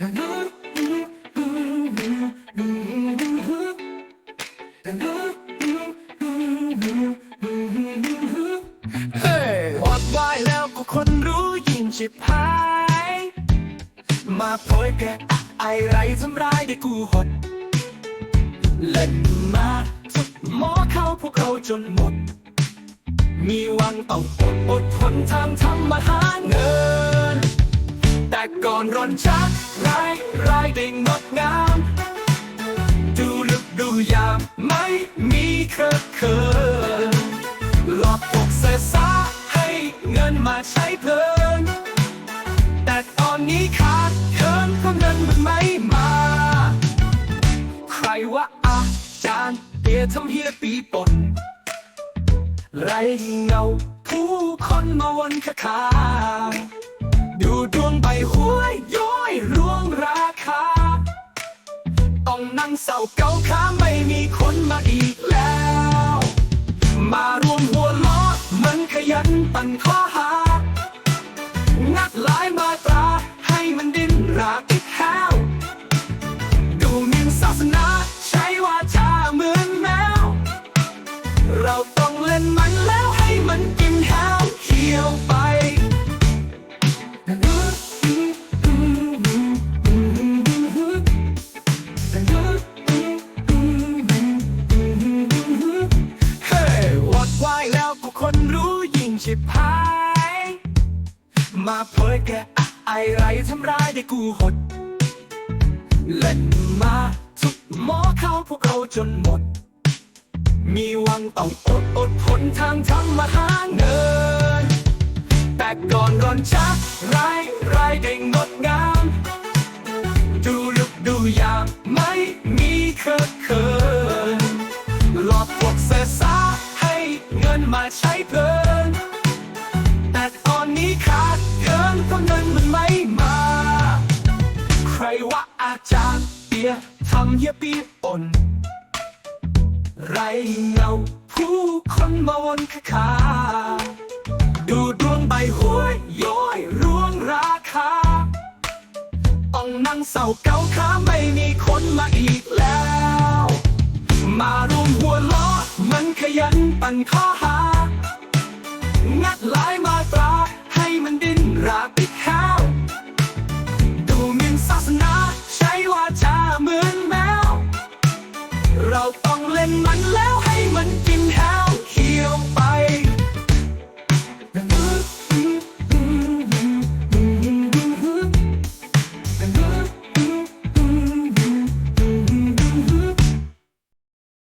เฮ้ยอดไว้แล้วก็คนรู้ยิ่งชิบหาย มาโพยแกไอไรทำร้ายได้กูหด เล่นมาทุกหมอเข้าพวกเราจนหมด มีวังต้องอดอดทนทำทำมาหาเงิน ก่อนร้อนชักไรายรายได้งดงาม ดูลึกดูยามไม่มีเคอะเขินหลอกพวกเสษาให้เงินมาใช้เพลิน แต่ตอนนี้ขาดเคินเพราะเงินมันไม่มา ใครว่าอาจารย์เปียทำเฮียปีปนไรเงาผู้คนมาวนคาคา ดูดวงใบหวยย้อยร่วงราคา ต้องนั่งเศร้าเกาขาไม่มีคนมาอีกแล้ว มารวมหัวล้อมันขยันปั่นข้อหา งัดหลายมาตราให้มันดิ้นราติดแคนรู้ยิ่งชิบหาย มาเผยแกไอไรทำร้ายได้กูหด เล่นมาทุกหมอเข้าพวกเราจนหมด มีวังต้องอดอดทนทางทำมาหาเงิน แต่ก่อนร้อนชักไรายรได้งดงาม ดูลึกดูยาม ใช้เพลิน แต่ตอนนี้ขาดเกินเพราะเงินมันไม่มา ใครว่าอาจารย์เปียทำเหี้ยปีปนไรเงาผู้คนมาวนคาดูดวงใบหวยย้อยร่วงราคา ต้องนั่งเศร้าเกาขาไม่มีคนมาอีกแล้ว มารวมหัวล้อมันขยันปั่นข้อหา งัดหลายมาตรา ให้มันดิ้นราปิดข้าวดูหมิ่นศาสนา ใช้วาจาเหมือนแมว เราต้องเล่นมัน